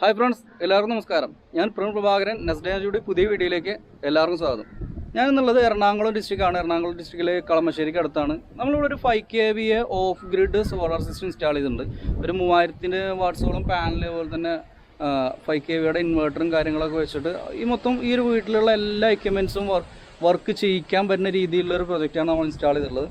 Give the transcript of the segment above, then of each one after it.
Hi friends എല്ലാവർക്കും നമസ്കാരം. ഞാൻ പ്രവീൺ പ്രഭാകരൻ നെസ്ഡേജിയുടെ പുതിയ വീഡിയോയിലേക്ക് എല്ലാവർക്കും സ്വാഗതം. ഞാൻ എന്നുള്ളത് എറണാകുളം ഡിസ്ട്രിക്റ്റാണ്. എറണാകുളം ഡിസ്ട്രിക്റ്റിലെ കളമശ്ശേരിക്ക് അടുത്താണ്. നമ്മളിവിടെ ഒരു five K V A off grid solar system install ചെയ്തിട്ടുണ്ട്. ഒരു മൂവായിരത്തിന്റെ വാട്ട്സോളം പാനൽ പോലെ തന്നെ ഫൈവ് കെ വിയുടെ ഇൻവേർട്ടറും കാര്യങ്ങളൊക്കെ വെച്ചിട്ട് ഈ മൊത്തം ഈ ഒരു വീട്ടിലുള്ള എല്ലാ എക്യുപ്മെൻസും വർക്ക് ചെയ്യിക്കാൻ പറ്റുന്ന രീതിയിലുള്ള ഒരു പ്രൊജക്റ്റാണ് നമ്മൾ ഇൻസ്റ്റാൾ ചെയ്തിട്ടുള്ളത്.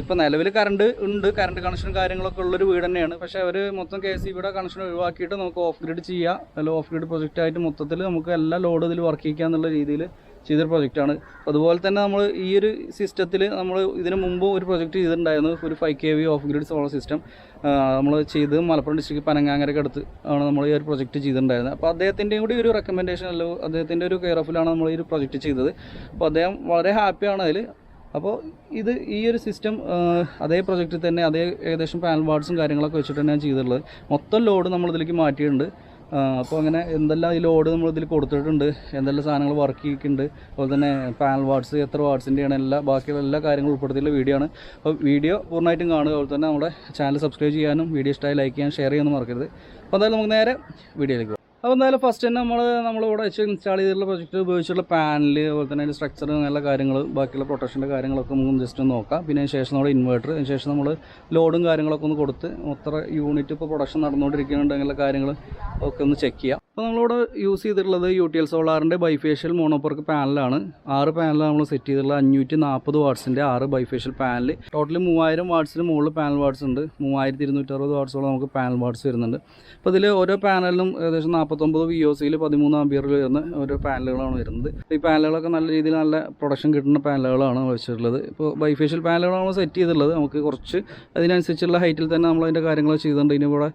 ഇപ്പോൾ നിലവിൽ കറണ്ട് ഉണ്ട് കറണ്ട് കണക്ഷൻ കാര്യങ്ങളൊക്കെ ഉള്ളൊരു വീട് തന്നെയാണ്. പക്ഷെ അവർ മൊത്തം കെ സി ബിയുടെ കണക്ഷൻ ഒഴിവാക്കിയിട്ട് നമുക്ക് ഓഫ് ഗ്രിഡ് ചെയ്യാം. അല്ല ഓഫ് ഗ്രിഡ് പ്രൊജക്റ്റ് ആയിട്ട് മൊത്തത്തിൽ നമുക്ക് എല്ലാ ലോഡ് ഇതിൽ വർക്ക് ചെയ്യിക്കുക എന്നുള്ള രീതിയിൽ ചെയ്തൊരു പ്രൊജക്റ്റാണ് അതുപോലെ തന്നെ നമ്മൾ ഈ ഒരു സിസ്റ്റത്തിൽ നമ്മൾ ഇതിന് മുമ്പ് ഒരു പ്രൊജക്റ്റ് ചെയ്തിട്ടുണ്ടായിരുന്നു. ഒരു five K V off grid solar system നമ്മൾ ചെയ്ത് മലപ്പുറം ഡിസ്ട്രിക്ട് പനങ്ങാങ്ങരക്ക് അടുത്ത് ആണ് നമ്മൾ ഈ ഒരു പ്രൊജക്റ്റ് ചെയ്തിട്ടുണ്ടായിരുന്നത്. അപ്പോൾ അദ്ദേഹത്തിന്റെയും കൂടി ഒരു റെക്കമെൻഡേഷൻ അല്ലോ അദ്ദേഹത്തിന്റെ ഒരു കെയർ ഓഫിലാണ് നമ്മൾ ഈ ഒരു പ്രൊജക്റ്റ് ചെയ്തത്. അപ്പോൾ അദ്ദേഹം വളരെ ഹാപ്പിയാണ് അതിൽ അപ്പോൾ ഇത് ഈ ഒരു സിസ്റ്റം അതേ പ്രൊജക്റ്റിൽ തന്നെ അതേ ഏകദേശം പാനൽ വാർഡ്സും കാര്യങ്ങളൊക്കെ വെച്ചിട്ട് തന്നെയാണ് ചെയ്തിട്ടുള്ളത്. മൊത്തം ലോഡ് നമ്മൾ ഇതിലേക്ക് മാറ്റിയിട്ടുണ്ട്. അപ്പോൾ അങ്ങനെ എന്തെല്ലാം ഈ ലോഡ് നമ്മൾ ഇതിൽ കൊടുത്തിട്ടുണ്ട് എന്തെല്ലാം സാധനങ്ങൾ വർക്ക് ചെയ്തിട്ടുണ്ട് അതുപോലെ തന്നെ പാനൽ വാർഡ്സ് എത്ര വാർഡ്സിന്റെയാണ് എല്ലാ ബാക്കിയുള്ള എല്ലാ കാര്യങ്ങളും ഉൾപ്പെടുത്തിയുള്ള വീഡിയോ ആണ്. അപ്പോൾ വീഡിയോ പൂർണമായിട്ടും കാണുക അതുപോലെ തന്നെ നമ്മുടെ ചാനൽ സബ്സ്ക്രൈബ് ചെയ്യാനും വീഡിയോ ഇഷ്ടമായി ലൈക്ക് ചെയ്യാനും ഷെയർ ചെയ്യാനും മറക്കരുത്. അപ്പോൾ എന്തായാലും നമുക്ക് നേരെ വീഡിയോയിലേക്ക് അപ്പോൾ എന്തായാലും ഫസ്റ്റ് തന്നെ നമ്മൾ നമ്മളിവിടെ വെച്ച് ഇൻസ്റ്റാൾ ചെയ്തിട്ടുള്ള പ്രൊജക്റ്റ് ഉപയോഗിച്ചുള്ള പാനൽ അതുപോലെ തന്നെ അതിന്റെ സ്ട്രക്ചർ നല്ല കാര്യങ്ങൾ ബാക്കിയുള്ള പ്രൊട്ടക്ഷന്റെ കാര്യങ്ങളൊക്കെ നമുക്ക് ജസ്റ്റ് ഒന്ന് നോക്കാം. പിന്നെ ശേഷം നമ്മുടെ ഇൻവേർട്ടർ അതിന് ശേഷം നമ്മൾ ലോഡും കാര്യങ്ങളൊക്കെ ഒന്ന് കൊടുത്ത് മൊത്തം യൂണിറ്റ് ഇപ്പോൾ പ്രൊഡക്ഷൻ നടന്നുകൊണ്ടിരിക്കുന്നുണ്ട് അങ്ങനെയുള്ള കാര്യങ്ങൾ ഒക്കെ ഒന്ന് ചെക്ക് ചെയ്യാം. അപ്പോൾ നമ്മളിവിടെ യൂസ് ചെയ്തിട്ടുള്ളത് യു ടി എൽ സോളാറിന്റെ ബൈഫേഷ്യൽ മോണോപ്പർക്ക് പാനലാണ് ആറ് പാനലാണ് നമ്മൾ സെറ്റ് ചെയ്തിട്ടുള്ളത്. അഞ്ഞൂറ്റി നാൽപ്പത് വാട്ട്സിന്റെ ആറ് ബൈഫേഷ്യൽ പാനൽ ടോട്ടലി മൂവായിരം വാട്ട്സിന് മുകളിൽ പാനൽ വാട്ട്സ് ഉണ്ട്. മൂവായിരത്തി ഇരുന്നൂറ്ററുപത് വാട്ട്സോളം നമുക്ക് പാനൽ വാട്ട്സ് വരുന്നുണ്ട്. അപ്പോൾ ഇതിൽ ഓരോ പാനലിനും ഏകദേശം നാൽപ്പത്തൊമ്പത് വി ഒ സിയിൽ പതിമൂന്ന് ആംബിയറിൽ വരുന്ന ഓരോ പാനലുകളാണ് വരുന്നത്. ഈ പാനലുകളൊക്കെ നല്ല രീതിയിൽ നല്ല പ്രൊഡക്ഷൻ കിട്ടുന്ന പാനലുകളാണ് വെച്ചിട്ടുള്ളത്. ഇപ്പോൾ ബൈഫേഷ്യൽ പാനലുകളാണ് നമ്മൾ സെറ്റ് ചെയ്തിട്ടുള്ളത്. നമുക്ക് കുറച്ച് അതിനനുസരിച്ചുള്ള ഹൈറ്റിൽ തന്നെ നമ്മൾ അതിന്റെ കാര്യങ്ങൾ ചെയ്തിട്ടുണ്ട്. ഇനി ഇവിടെ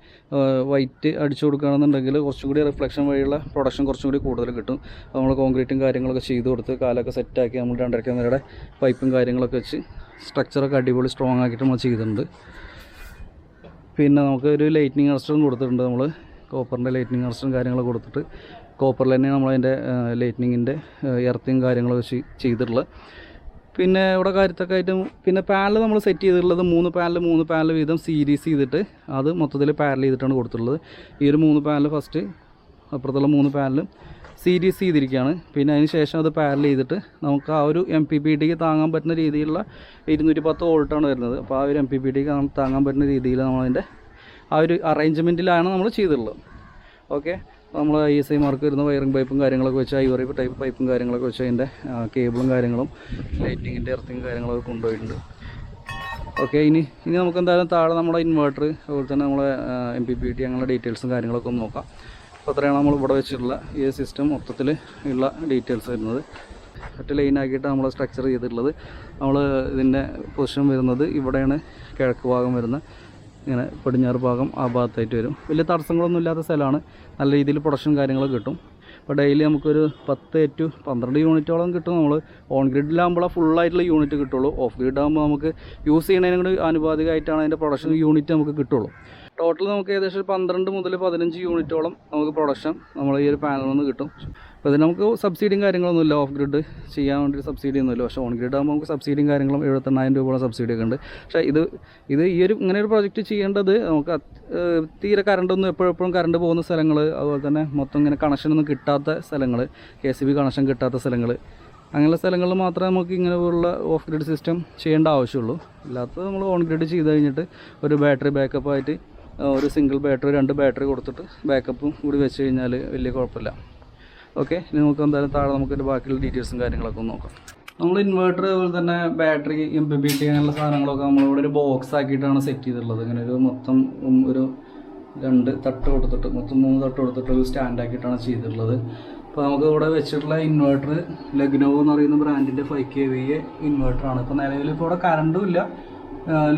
വൈറ്റ് അടിച്ചു കൊടുക്കുകയാണെന്നുണ്ടെങ്കിൽ കുറച്ചും കൂടി റിഫ്ലക്ഷൻ വഴിയുള്ള പ്രൊഡക്ഷൻ കുറച്ചും കൂടി കൂടുതൽ കിട്ടും. നമ്മൾ കോൺക്രീറ്റും കാര്യങ്ങളൊക്കെ ചെയ്ത് കൊടുത്ത് കാലൊക്കെ സെറ്റാക്കി നമ്മൾ രണ്ടരക്ക നേരെ പൈപ്പും കാര്യങ്ങളൊക്കെ വെച്ച് സ്ട്രക്ചറൊക്കെ അടിപൊളി സ്ട്രോങ് ആക്കിയിട്ട് നമ്മൾ ചെയ്തിട്ടുണ്ട്. പിന്നെ നമുക്ക് ഒരു ലൈറ്റിനിങ് അറസ്റ്ററും കൊടുത്തിട്ടുണ്ട് നമ്മൾ കോപ്പറിന്റെ ലൈറ്റിനിങ് അറസ്റ്ററും കാര്യങ്ങളൊക്കെ കൊടുത്തിട്ട് കോപ്പറിൽ തന്നെ നമ്മളതിന്റെ ലൈറ്റിനിങ്ങിന്റെ എർത്തിങ് കാര്യങ്ങളൊക്കെ ചെയ്- ചെയ്തിട്ടുള്ളത്. പിന്നെ ഇവിടെ കാര്യത്തൊക്കെ ആയിട്ട് പിന്നെ പാനൽ നമ്മൾ സെറ്റ് ചെയ്തിട്ടുള്ളത് മൂന്ന് പാനൽ മൂന്ന് പാനൽ വീതം സീരീസ് ചെയ്തിട്ട് അത് മൊത്തത്തിൽ പാനൽ ചെയ്തിട്ടാണ് കൊടുത്തിട്ടുള്ളത്. ഈ ഒരു മൂന്ന് പാനൽ ഫസ്റ്റ് അപ്പുറത്തുള്ള മൂന്ന് പാനലും സീരീസ് ചെയ്തിരിക്കുകയാണ്. പിന്നെ അതിന് ശേഷം അത് പാരൽ ചെയ്തിട്ട് നമുക്ക് ആ ഒരു എം പി പി ടിക്ക് താങ്ങാൻ പറ്റുന്ന രീതിയിലുള്ള ഇരുന്നൂറ്റി പത്ത് വോൾട്ടാണ് വരുന്നത്. അപ്പോൾ ആ ഒരു എം പി പി ടിക്ക് താങ്ങാൻ പറ്റുന്ന രീതിയിൽ നമ്മളതിന്റെ ആ ഒരു അറേഞ്ച്മെന്റിലാണ് നമ്മൾ ചെയ്തിട്ടുള്ളത്. ഓക്കെ നമ്മൾ ഐ എസ് ഐ മാർക്ക് വരുന്ന വയറിംഗ് പൈപ്പും കാര്യങ്ങളൊക്കെ വെച്ച് ഐവറി ടൈപ്പ് പൈപ്പും കാര്യങ്ങളൊക്കെ വെച്ച് അതിന്റെ കേബിളും കാര്യങ്ങളും ലൈറ്റിങ്ങിന്റെ എർത്തിങ് കാര്യങ്ങളൊക്കെ കൊണ്ടുപോയിട്ടുണ്ട്. ഓക്കെ ഇനി ഇനി നമുക്ക് എന്തായാലും താഴെ നമ്മുടെ ഇൻവേർട്ടർ അതുപോലെ തന്നെ നമ്മളെ എം പി പി ടി അങ്ങനെയുള്ള ഡീറ്റെയിൽസും കാര്യങ്ങളൊക്കെ ഒന്ന് നോക്കാം. അത്രയാണ് നമ്മൾ ഇവിടെ വെച്ചിട്ടുള്ള ഈ സിസ്റ്റം മൊത്തത്തിൽ ഉള്ള ഡീറ്റെയിൽസ് വരുന്നത്. ഒറ്റ ലൈനാക്കിയിട്ട് നമ്മൾ സ്ട്രക്ചർ ചെയ്തിട്ടുള്ളത്. നമ്മൾ ഇതിന്റെ പൊസിഷൻ വരുന്നത് ഇവിടെയാണ് കിഴക്ക് ഭാഗം വരുന്നത് ഇങ്ങനെ പടിഞ്ഞാറ് ഭാഗം ആ ഭാഗത്തായിട്ട് വരും. വലിയ തടസ്സങ്ങളൊന്നും ഇല്ലാത്ത സ്ഥലമാണ്. നല്ല രീതിയിൽ പ്രൊഡക്ഷൻ കാര്യങ്ങളൊക്കെ കിട്ടും. ഇപ്പോൾ ഡെയിലി നമുക്കൊരു പത്ത് ടു പന്ത്രണ്ട് യൂണിറ്റോളം കിട്ടും. നമ്മൾ ഓൺ ഗ്രിഡിലാകുമ്പോൾ ഫുള്ളായിട്ടുള്ള യൂണിറ്റ് കിട്ടുള്ളൂ. ഓഫ് ഗ്രിഡ് ആകുമ്പോൾ നമുക്ക് യൂസ് ചെയ്യുന്നതിനും കൂടി ആനുപാതികമായിട്ടാണ് അതിന്റെ പ്രൊഡക്ഷൻ യൂണിറ്റ് നമുക്ക് കിട്ടുള്ളൂ. ടോട്ടൽ നമുക്ക് ഏകദേശം പന്ത്രണ്ട് മുതൽ പതിനഞ്ച് യൂണിറ്റോളം നമുക്ക് പ്രൊഡക്ഷൻ നമ്മൾ ഈ ഒരു പാനലിൽ നിന്ന് കിട്ടും. അപ്പോൾ ഇതിന് നമുക്ക് സബ്സിഡിയും കാര്യങ്ങളൊന്നും ഇല്ല ഓഫ് ഗ്രിഡ് ചെയ്യാൻ വേണ്ടി സബ്സിഡി ഒന്നുമില്ല പക്ഷേ ഓൺ ഗ്രിഡ് ആകുമ്പോൾ നമുക്ക് സബ്സിഡിയും കാര്യങ്ങളും എഴുപത്തെണ്ണായിരം രൂപയുള്ള സബ്സിഡി ഒക്കെ ഉണ്ട്. പക്ഷേ ഇത് ഇത് ഈ ഒരു ഇങ്ങനെ ഒരു പ്രോജക്റ്റ് ചെയ്യേണ്ടത് നമുക്ക് തീരെ കറണ്ടൊന്നും എപ്പോഴെപ്പോഴും കറണ്ട് പോകുന്ന സ്ഥലങ്ങൾ അതുപോലെ തന്നെ മൊത്തം ഇങ്ങനെ കണക്ഷനൊന്നും കിട്ടാത്ത സ്ഥലങ്ങൾ കെ ബി കണക്ഷൻ കിട്ടാത്ത സ്ഥലങ്ങൾ അങ്ങനെയുള്ള സ്ഥലങ്ങളിൽ മാത്രമേ നമുക്ക് ഇങ്ങനെ ഉള്ള ഓഫ് ഗ്രിഡ് സിസ്റ്റം ചെയ്യേണ്ട ആവശ്യമുള്ളൂ. ഇല്ലാത്തത് നമ്മൾ ഓൺ ഗ്രിഡ് ചെയ്ത് കഴിഞ്ഞിട്ട് ഒരു ബാറ്ററി ബാക്കപ്പ് ആയിട്ട് ഒരു സിംഗിൾ ബാറ്ററി രണ്ട് ബാറ്ററി കൊടുത്തിട്ട് ബാക്കപ്പും കൂടി വെച്ച് കഴിഞ്ഞാൽ വലിയ കുഴപ്പമില്ല. ഓക്കെ ഇനി നമുക്ക് എന്തായാലും താഴെ നമുക്ക് ബാക്കിയുള്ള ഡീറ്റെയിൽസും കാര്യങ്ങളൊക്കെ ഒന്ന് നോക്കാം. നമ്മൾ ഇൻവേർട്ടർ അതുപോലെ തന്നെ battery M P P T അങ്ങനെയുള്ള സാധനങ്ങളൊക്കെ നമ്മളിവിടെ ഒരു ബോക്സ് ആക്കിയിട്ടാണ് സെറ്റ് ചെയ്തിട്ടുള്ളത്. ഇങ്ങനെ ഒരു മൊത്തം ഒരു രണ്ട് തട്ട് കൊടുത്തിട്ട് മൊത്തം മൂന്ന് തട്ട് കൊടുത്തിട്ട് ഒരു സ്റ്റാൻഡ് ആക്കിയിട്ടാണ് ചെയ്തിട്ടുള്ളത്. അപ്പോൾ നമുക്ക് ഇവിടെ വെച്ചിട്ടുള്ള ഇൻവേർട്ടർ ലഗ്നോ എന്ന് പറയുന്ന ബ്രാൻഡിന്റെ ഫൈവ് കെ വി എ ഇൻവേർട്ടറാണ് ഇപ്പോൾ നിലവിൽ ഇപ്പോൾ ഇവിടെ കറണ്ടും ഇല്ല.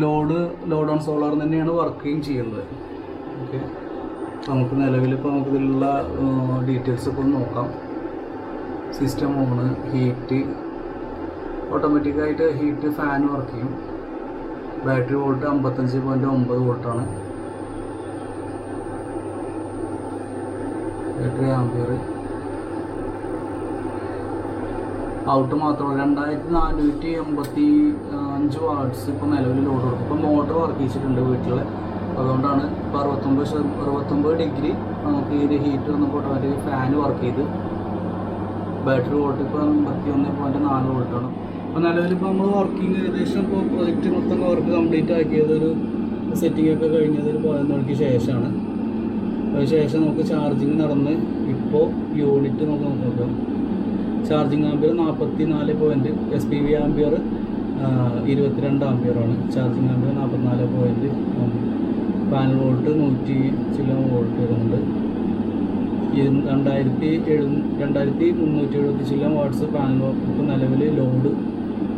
ലോഡ് ലോഡ് ഓൺ സോളാർ തന്നെയാണ് വർക്കിംഗ് ചെയ്യുന്നത്. ഓക്കെ നമുക്ക് നിലവിലിപ്പോൾ നമുക്ക് ഇതിലുള്ള ഡീറ്റെയിൽസ് ഇപ്പോൾ ഒന്ന് നോക്കാം. സിസ്റ്റം ഓണ് ഹീറ്റ് ഓട്ടോമാറ്റിക്കായിട്ട് ഹീറ്റ് ഫാൻ വർക്ക് ചെയ്യും. ബാറ്ററി വോൾട്ട് അമ്പത്തഞ്ച് പോയിന്റ് ഒമ്പത് വോൾട്ടാണ് ബാറ്ററി ആംബിയർ ഔട്ട് മാത്രമല്ല രണ്ടായിരത്തി നാനൂറ്റി എൺപത്തി അഞ്ച് വാട്ട്സ് ഇപ്പോൾ നിലവിൽ ലോഡ് കൊടുക്കും. ഇപ്പോൾ മോട്ടർ വർക്ക് ചെയ്തിട്ടുണ്ട് വീട്ടിൽ അതുകൊണ്ടാണ് ഇപ്പോൾ അറുപത്തൊമ്പത് ശത- അറുപത്തൊമ്പത് ഡിഗ്രി നമുക്ക് ഈ ഒരു ഹീറ്റ് വന്നപ്പോൾ ഓട്ടോമാറ്റിക് ഫാൻ വർക്ക് ചെയ്ത്. ബാറ്ററി വോൾട്ട് ഇപ്പോൾ അമ്പത്തി ഒന്ന് പോയിന്റ് നാല് വോൾട്ടാണ് അപ്പോൾ നിലവിലിപ്പോൾ നമ്മൾ വർക്കിംഗ് ഏകദേശം ഇപ്പോൾ പ്രൊജക്റ്റ് മൊത്തം വർക്ക് കംപ്ലീറ്റ് ആക്കിയത് ഒരു സെറ്റിംഗ് ഒക്കെ കഴിഞ്ഞത് ഒരു പതിനൊന്ന് മണിക്ക് ശേഷമാണ്. അതിന് ശേഷം നമുക്ക് ചാർജിങ് നടന്ന് ഇപ്പോൾ യൂണിറ്റ് നമുക്ക് നോക്കാം. ചാർജിങ് ആംബിയർ നാൽപ്പത്തി നാല് point S P V ampere ഇരുപത്തിരണ്ട് ആംബിയറാണ് ചാർജിങ് ആംബിയർ നാൽപ്പത്തിനാല് പോയിന്റ് പാനൽ വോൾട്ട് നൂറ്റി ചില വോൾട്ട് വരുന്നുണ്ട്. രണ്ടായിരത്തി എഴു രണ്ടായിരത്തി മുന്നൂറ്റി എഴുപത്തി ചില വാട്ട്സ് പാനൽ ഇപ്പോൾ നിലവിൽ ലോഡ്.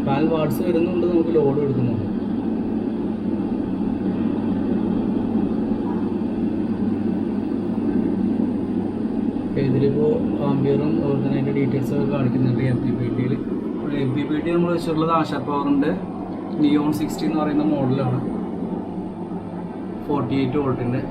പാനൽ വാട്ട്സ് വരുന്നുണ്ട് നമുക്ക് ലോഡ് എടുക്കുന്നുണ്ട് ഇതിലിപ്പോൾ ആംബിയറും അതുപോലെ തന്നെ അതിന്റെ ഡീറ്റെയിൽസ് ഒക്കെ കാണിക്കുന്നുണ്ട് എം പി പി ടിയിൽ എം പി പി ടി നമ്മൾ വെച്ചിട്ടുള്ളത് ആശാ പവറിന്റെ നിയോൺ സിക്സ്റ്റി എന്ന് പറയുന്ന മോഡലാണ് ഫോർട്ടി എയ്റ്റ് വോൾട്ടിന്റെ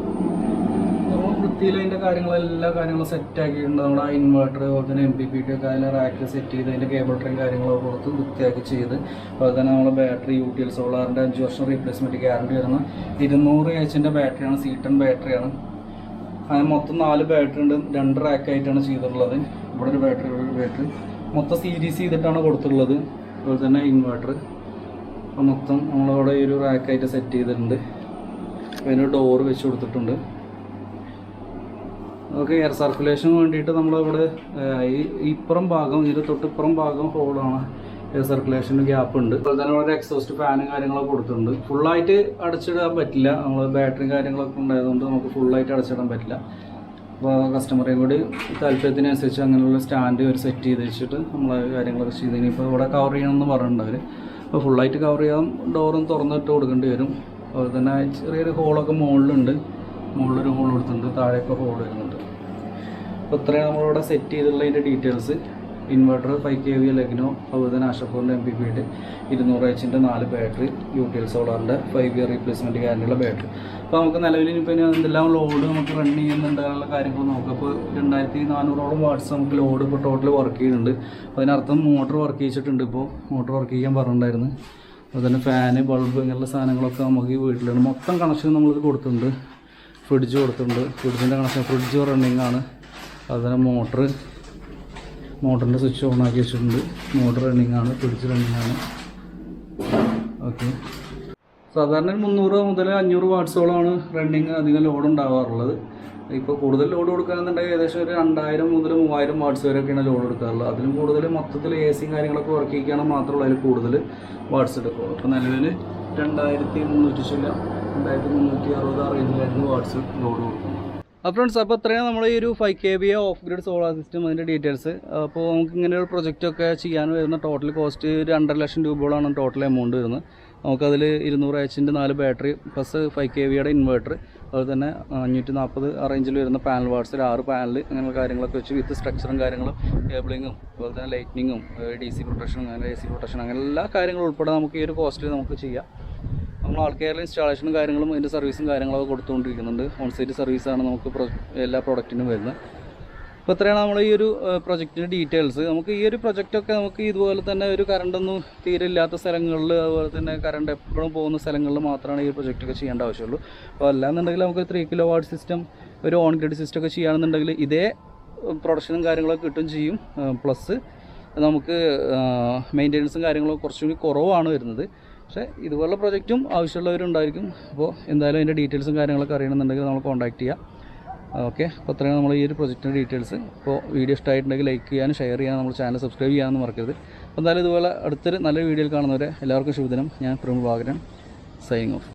വൃത്തിയിൽ അതിന്റെ കാര്യങ്ങളും എല്ലാ കാര്യങ്ങളും സെറ്റ് ആക്കിയിട്ടുണ്ട്. നമ്മുടെ ഇൻവെർട്ടർ അതുപോലെ തന്നെ എം പി പി ടി ഒക്കെ അതിന്റെ റാക്ക് സെറ്റ് ചെയ്ത് അതിന്റെ കേബിൾ ട്രെയിൻ കാര്യങ്ങളൊക്കെ കൊടുത്ത് വൃത്തിയാക്കി ചെയ്ത്. അതുപോലെ തന്നെ നമ്മുടെ ബാറ്ററി യു എൽ സോളാറിന്റെ അഞ്ച് വർഷം റീപ്ലേസ്മെന്റ് ഗ്യാരണ്ടി വരുന്ന ഇരുന്നൂറ് എച്ചിന്റെ ബാറ്ററിയാണ് സീറ്റൺ ബാറ്ററിയാണ് അങ്ങനെ മൊത്തം നാല് ബാറ്ററി ഉണ്ട്. രണ്ട് റാക്ക് ആയിട്ടാണ് ചെയ്തിട്ടുള്ളത്. ഇവിടെ ഒരു ബാറ്ററി ഒരു ബാറ്ററി മൊത്തം സീരീസ് ചെയ്തിട്ടാണ് കൊടുത്തിട്ടുള്ളത്. അതുപോലെ തന്നെ ഇൻവെർട്ടർ അപ്പോൾ മൊത്തം നമ്മളവിടെ ഒരു റാക്കായിട്ട് സെറ്റ് ചെയ്തിട്ടുണ്ട്. അതിന് ഡോറ് വെച്ച് കൊടുത്തിട്ടുണ്ട്. നമുക്ക് എയർ സർക്കുലേഷന് വേണ്ടിയിട്ട് നമ്മളിവിടെ ഈ ഇപ്പുറം ഭാഗം ഇതിന്റെ തൊട്ടിപ്പുറം ഭാഗം ഹോളാണ് എയർ സർക്കുലേഷന് ഗ്യാപ്പ് ഉണ്ട്. അതുപോലെ തന്നെ ഇവിടെ എക്സോസ്റ്റ് ഫാനും കാര്യങ്ങളൊക്കെ കൊടുത്തിട്ടുണ്ട്. ഫുള്ളായിട്ട് അടച്ചിടാൻ പറ്റില്ല. നമ്മൾ ബാറ്ററി കാര്യങ്ങളൊക്കെ ഉണ്ടായതുകൊണ്ട് നമുക്ക് ഫുള്ളായിട്ട് അടച്ചിടാൻ പറ്റില്ല. അപ്പോൾ കസ്റ്റമറേയും കൂടി താല്പര്യത്തിനനുസരിച്ച് അങ്ങനെയുള്ള സ്റ്റാൻഡ് ഒരു സെറ്റ് ചെയ്ത് വെച്ചിട്ട് നമ്മൾ കാര്യങ്ങളൊക്കെ ചെയ്ത് ഇനിയിപ്പോൾ ഇവിടെ കവർ ചെയ്യണമെന്ന് പറഞ്ഞിട്ടുണ്ട് അവർ അപ്പോൾ ഫുള്ളായിട്ട് കവർ ചെയ്യാൻ ഡോറും തുറന്നിട്ട് കൊടുക്കേണ്ടി വരും. അതുപോലെ തന്നെ ചെറിയൊരു ഹോളൊക്കെ മുകളിലുണ്ട് മുകളിലൊരു ഹോൾ കൊടുത്തിട്ടുണ്ട്. താഴെയൊക്കെ ഹോൾ വരുന്നുണ്ട്. അപ്പോൾ ഇത്രയാണ് നമ്മളിവിടെ set ചെയ്തിട്ടുള്ളതിന്റെ details inverter five K V ലെഗ്നോ അതുപോലെ തന്നെ ആഷപ്പൂറിന്റെ എം പി പി ടി ഇരുന്നൂറ് എച്ചിന്റെ നാല് ബാറ്ററി യു ടി സോളാറിന്റെ ഫൈവ് ഇയർ റീപ്ലേസ്മെന്റ് ഗ്യാരണ്ടിയുള്ള ബാറ്ററി അപ്പോൾ നമുക്ക് നിലവിൽ ഇനിയിപ്പോൾ ഇനി എന്തെല്ലാം ലോഡ് നമുക്ക് റൺ ചെയ്യുന്നുണ്ടെന്നുള്ള കാര്യങ്ങൾ നോക്കാം. അപ്പോൾ രണ്ടായിരത്തി നാനൂറോളം വാട്ട്സ് നമുക്ക് ലോഡ് ഇപ്പോൾ ടോട്ടൽ വർക്ക് ചെയ്യുന്നുണ്ട്. അപ്പോൾ അതിനർത്ഥം മോട്ടർ വർക്ക് ചെയ്തിട്ടുണ്ട് ഇപ്പോൾ മോട്ടർ വർക്ക് ചെയ്യാൻ പറഞ്ഞിട്ടുണ്ടായിരുന്നു. അതുപോലെ തന്നെ ഫാന് ബൾബ് ഇങ്ങനെയുള്ള സാധനങ്ങളൊക്കെ നമുക്ക് ഈ വീട്ടിലുണ്ട് മൊത്തം കണക്ഷൻ നമ്മൾ കൊടുത്തിട്ടുണ്ട്. ഫ്രിഡ്ജ് കൊടുത്തിട്ടുണ്ട്. ഫ്രിഡ്ജിന്റെ കണക്ഷൻ ഫ്രിഡ്ജ് റണ്ണിങ് ആണ്. അതുപോലെ മോട്ടർ മോട്ടറിന്റെ സ്വിച്ച് ഓൺ ആക്കി വെച്ചിട്ടുണ്ട്. മോട്ടർ റണ്ണിങ് ആണ് ഫ്രിഡ്ജ് റണ്ണിങ് ആണ്. ഓക്കെ സാധാരണ മുന്നൂറ് മുതൽ അഞ്ഞൂറ് വാട്ട്സോളമാണ് റണ്ണിങ് അധികം ലോഡ് ഉണ്ടാവാറുള്ളത്. ഇപ്പോൾ കൂടുതൽ ലോഡ് കൊടുക്കുകയാണെന്നുണ്ടെങ്കിൽ ഏകദേശം ഒരു രണ്ടായിരം മുതൽ മൂവായിരം വാട്ട്സ് വരെയൊക്കെയാണ് ലോഡ് എടുക്കാറുള്ളത്. അതിലും കൂടുതൽ മൊത്തത്തിൽ എ സിയും കാര്യങ്ങളൊക്കെ വർക്ക് ചെയ്യുകയാണെങ്കിൽ മാത്രമുള്ള അതിൽ കൂടുതൽ വാട്ട്സ് എടുക്കുള്ളൂ അപ്പോൾ നിലവിൽ രണ്ടായിരത്തി മുന്നൂറ്റി ചില്ല രണ്ടായിരത്തി മുന്നൂറ്റി അറുപത് റേഞ്ചിലായിരുന്നു വാട്ട്സ് ലോഡ് കൊടുക്കുന്നത്. അപ്പോൾ ഫ്രണ്ട്സ് അപ്പോൾ ഇത്രയും നമ്മൾ ഈ ഒരു five K B off grid solar system അതിന്റെ ഡീറ്റെയിൽസ് അപ്പോൾ നമുക്ക് ഇങ്ങനെ ഒരു പ്രൊജക്റ്റൊക്കെ ചെയ്യാൻ വരുന്ന ടോട്ടൽ കോസ്റ്റ് രണ്ടര ലക്ഷം രൂപയോളാണ് ടോട്ടൽ എമൗണ്ട് വരുന്നത്. നമുക്കതിൽ ഇരുന്നൂറ് എച്ചിന്റെ നാല് ബാറ്ററി പ്ലസ് ഫൈവ് കെ വിയുടെ ഇൻവേർട്ടർ അതുപോലെ തന്നെ അഞ്ഞൂറ്റി നാൽപ്പത് റേഞ്ചിൽ വരുന്ന പാനൽ വാട്സ് ഒരു ആറ് പാനൽ അങ്ങനെയുള്ള കാര്യങ്ങളൊക്കെ വെച്ച് വിത്ത് സ്ട്രക്ചറും കാര്യങ്ങളും കേബിളിങ്ങും അതുപോലെ തന്നെ ലൈറ്റിനിങ്ങും ഡി സി പ്രൊട്ടക്ഷനും അങ്ങനെ എ സി പ്രൊട്ടക്ഷൻ അങ്ങനെ എല്ലാ കാര്യങ്ങളും ഉൾപ്പെടെ നമുക്ക് ഈ ഒരു കോസ്റ്റിൽ നമുക്ക് ചെയ്യാം. നമ്മൾ ആൾ ഇൻസ്റ്റാളേഷനും കാര്യങ്ങളും അതിന്റെ സർവീസും കാര്യങ്ങളൊക്കെ കൊടുത്തുകൊണ്ടിരിക്കുന്നുണ്ട്. ഓൺ സൈറ്റ് സർവീസാണ് നമുക്ക് എല്ലാ പ്രോഡക്റ്റിനും വരുന്നത്. അപ്പോൾ ഇത്രയാണ് നമ്മൾ ഈ ഒരു പ്രൊജക്റ്റിന്റെ ഡീറ്റെയിൽസ് നമുക്ക് ഈ ഒരു പ്രൊജക്റ്റൊക്കെ നമുക്ക് ഇതുപോലെ തന്നെ ഒരു കറണ്ടൊന്നും തീരെ ഇല്ലാത്ത സ്ഥലങ്ങളിൽ അതുപോലെ തന്നെ കറണ്ട് എപ്പോഴും പോകുന്ന സ്ഥലങ്ങളിൽ മാത്രമാണ് ഈ പ്രൊജക്റ്റൊക്കെ ചെയ്യേണ്ട ആവശ്യമുള്ളൂ. അപ്പോൾ അല്ലാന്നുണ്ടെങ്കിൽ നമുക്ക് ത്രീ കിലോ വാട്ട് സിസ്റ്റം ഒരു ഓൺ ഗ്രിഡ് സിസ്റ്റം ഒക്കെ ചെയ്യുകയാണെന്നുണ്ടെങ്കിൽ ഇതേ പ്രൊഡക്ഷനും കാര്യങ്ങളൊക്കെ കിട്ടും ചെയ്യും. പ്ലസ് നമുക്ക് മെയിന്റെനൻസും കാര്യങ്ങളും കുറച്ചും കൂടി കുറവാണ് വരുന്നത്. പക്ഷേ ഇതുപോലുള്ള പ്രൊജക്റ്റും ആവശ്യമുള്ളവരുണ്ടായിരിക്കും. അപ്പോൾ എന്തായാലും അതിന്റെ ഡീറ്റെയിൽസും കാര്യങ്ങളൊക്കെ അറിയണമെന്നുണ്ടെങ്കിൽ നമ്മൾ കോൺടാക്ട് ചെയ്യുക ഓക്കെ അപ്പോൾ അത്രയാണ് നമ്മൾ ഈ ഒരു പ്രൊജക്റ്റിന്റെ ഡീറ്റെയിൽസ് ഇപ്പോൾ വീഡിയോ ഇഷ്ടമായിട്ടുണ്ടെങ്കിൽ ലൈക്ക് ചെയ്യാനും ഷെയർ ചെയ്യാനും നമ്മൾ ചാനൽ സബ്സ്ക്രൈബ് ചെയ്യാനൊന്നും മറക്കരുത്. അപ്പോൾ എന്തായാലും ഇതുപോലെ അടുത്തൊരു നല്ലൊരു വീഡിയോയിൽ കാണുന്നവരെ എല്ലാവർക്കും ശുഭദിനം. ഞാൻ പ്രമുഖ ഭാഗരൻ സൈനിങ് ഓഫ്